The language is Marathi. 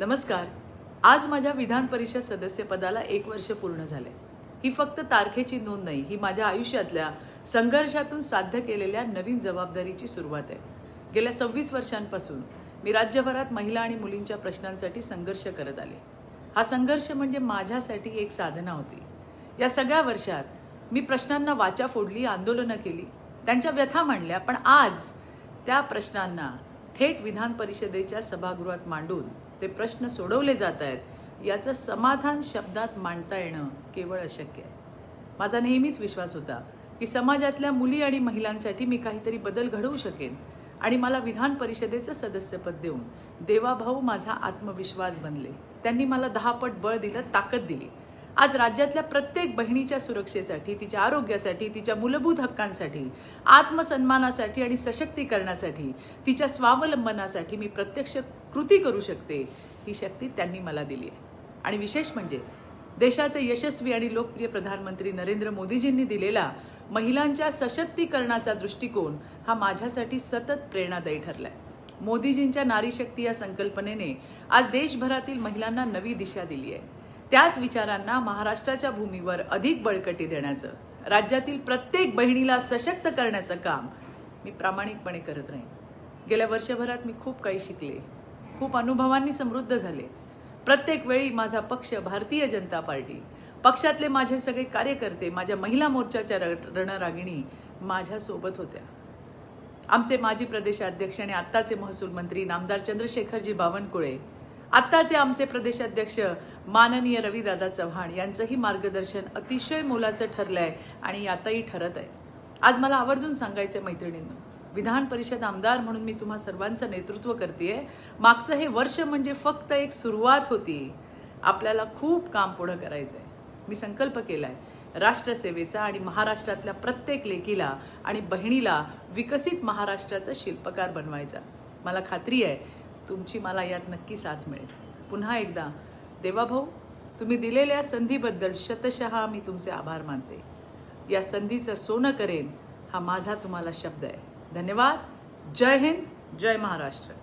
नमस्कार. आज माझ्या विधान परिषद सदस्यपदाला एक वर्ष पूर्ण झाले. ही फक्त तारखेची नोंद नाही ही माझ्या आयुष्यातल्या संघर्षातून साध्य केलेल्या नवीन जबाबदारीची सुरुवात आहे. गेल्या सव्वीस वर्षांपासून मी राज्यभरात महिला आणि मुलींच्या प्रश्नांसाठी संघर्ष करत आले. हा संघर्ष म्हणजे माझ्यासाठी एक साधना होती. या सगळ्या वर्षात मी प्रश्नांना वाचा फोडली आंदोलनं केली त्यांच्या व्यथा मांडल्या पण आज त्या प्रश्नांना थेट विधान परिषदेच्या सभागृहात मांडून ते प्रश्न सोडवले जात आहेत याचं समाधान शब्दात मांडता येणं केवळ अशक्य आहे. माझा नेहमीच विश्वास होता की समाजातल्या मुली आणि महिलांसाठी मी काहीतरी बदल घडवू शकेन आणि मला विधान परिषदेचं सदस्यपद देऊन देवाभाऊ माझा आत्मविश्वास बनले. त्यांनी मला दहापट बळ दिलं ताकद दिली. आज राज्यातल्या प्रत्येक बहिणीच्या सुरक्षेसाठी तिच्या आरोग्यासाठी तिच्या मूलभूत हक्कांसाठी आत्मसन्मानासाठी आणि सशक्तीकरणासाठी तिच्या स्वावलंबनासाठी मी प्रत्यक्ष कृती करू शकते ही शक्ती त्यांनी मला दिली आहे. आणि विशेष म्हणजे देशाचे यशस्वी आणि लोकप्रिय प्रधानमंत्री नरेंद्र मोदीजींनी दिलेला महिलांच्या सशक्तीकरणाचा दृष्टिकोन हा माझ्यासाठी सतत प्रेरणादायी ठरलाय. मोदीजींच्या नारीशक्ती या संकल्पनेने आज देशभरातील महिलांना नवी दिशा दिली आहे. त्याच विचारांना महाराष्ट्राच्या भूमीवर अधिक बळकटी देण्याचं राज्यातील प्रत्येक बहिणीला सशक्त करण्याचं काम मी प्रामाणिकपणे करत राहीन. गेल्या वर्षभरात मी खूप काही शिकले खूप अनुभवांनी समृद्ध झाले. प्रत्येक वेळी माझा पक्ष भारतीय जनता पार्टी पक्षातले माझे सगळे कार्यकर्ते माझ्या महिला मोर्चाच्या रणरागिणी माझ्यासोबत होत्या. आमचे माजी प्रदेशाध्यक्ष आणि आत्ताचे महसूल मंत्री नामदार चंद्रशेखरजी बावनकुळे आत्ताचे आमचे प्रदेशाध्यक्ष माननीय रवीदादा चव्हाण यांचंही मार्गदर्शन अतिशय मोलाचं ठरलं आहे आणि आताही ठरत आहे. आज मला आवर्जून सांगायचं मैत्रिणींना विधान परिषद आमदार म्हणून मी तुम्हा सर्वांचं नेतृत्व करते मागचं हे वर्ष म्हणजे फक्त एक सुरुवात होती. आपल्याला खूप काम पुढं करायचं आहे मी संकल्प केला आहे राष्ट्रसेवेचा आणि महाराष्ट्रातल्या प्रत्येक लेकीला आणि बहिणीला विकसित महाराष्ट्राचं शिल्पकार बनवायचा. मला खात्री आहे तुमची मला यात नक्की साथ मिळेल. पुन्हा एकदा देवाभाऊ तुम्ही दिलेल्या संधीबद्दल शतशः मी तुमचे आभार मानते. या संधीचं सोनं करेन हा माझा तुम्हाला शब्द आहे. धन्यवाद. जय हिंद. जय महाराष्ट्र.